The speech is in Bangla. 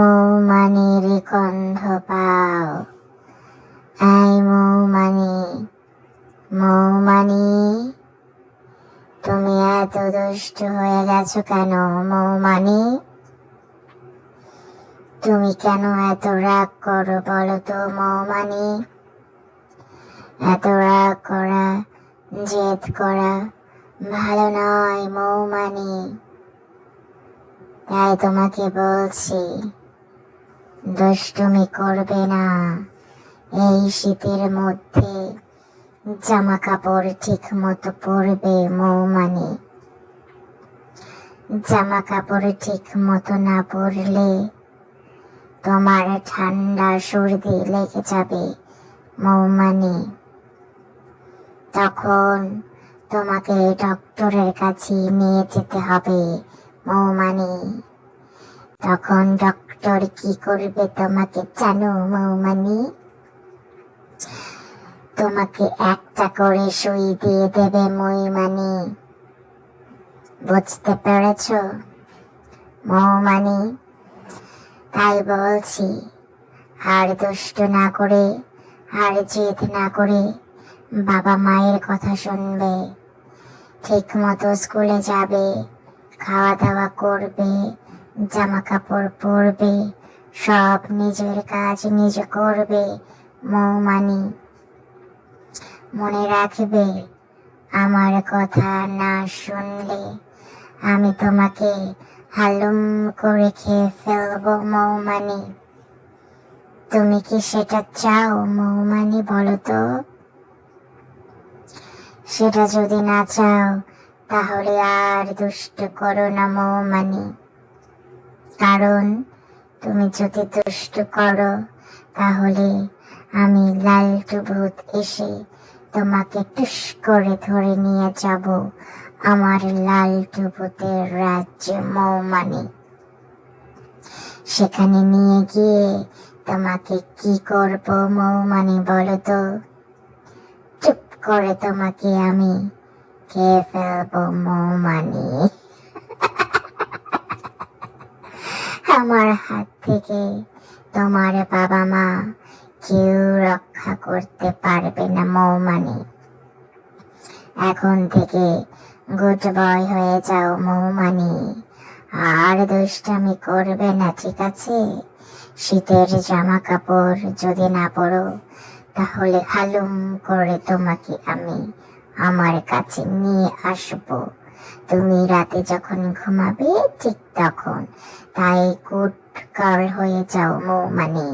মৌমানির গন্ধ পাও। এই মৌমানি মৌমানি, তুমি এত দুষ্ট হয়ে গেছো কেন মৌমানি? তুমি কেন এত রাগ করো বলো তো মৌমানি? এত রাগ করা, জেদ করা ভালো নয় মৌমানি। তাই তোমাকে বলছি দুষ্টুমি করবে না। এই শীতের মধ্যে জামা কাপড় ঠিক মতো পরবে মৌমানি। জামা কাপড় ঠিক মতো না পরলে তোমার ঠান্ডা সর্দি লেগে যাবে মৌমানি। তখন তোমাকে ডক্টরের কাছে নিয়ে যেতে হবে মৌমানি। তখন ডক্টর কি করবে তোমাকে জানো মৌমানি? তোমাকে একটা করে সুই দিয়ে দেবে মৌমানি। বুঝতে পেরেছ? মৌমানি, তাই বলছি, আর দুষ্ট না করে, আর জেদ না করে বাবা মায়ের কথা শুনবে। ঠিক মতো স্কুলে যাবে, খাওয়া দাওয়া করবে জামা কাপড় পরবে, সব নিজের কাজ নিজে করবে, মৌমানি। মনে রাখবে, আমার কথা না শুনলে আমি তোমাকে হালুম করে খেয়ে ফেলব মৌমানি। তুমি কি সেটা চাও মৌমানি বলো তো? সেটা যদি না চাও, তাহলে আর দুষ্ট করো না মৌমানি। কারণ তুমি যদি দুষ্ট করো, তাহলে আমি লালটু এসে তোমাকে টুস করে ধরে নিয়ে যাব আমার লালটু ভূতের রাজ্যে মৌমানি। সেখানে নিয়ে গিয়ে তোমাকে কি করব মৌমানি বলো তো? চুপ করে তোমাকে আমি খেয়ে ফেলব মৌমানি। আমার হাত থেকে তোমার বাবা মা কেউ রক্ষা করতে পারবে না, মৌমানি। এখন থেকে গুড বয় হয়ে যাও, মৌমানি। আর দুষ্টামি করবে না, ঠিক আছে? শীতের জামা কাপড় যদি না পরো, তাহলে হালুম করে তোমাকে আমি আমার কাছে নিয়ে আসব। তুমি রাতে যখন ঘুমাবে ঠিক তখন। তাই কুট কার হয়ে যাও মৌমানি।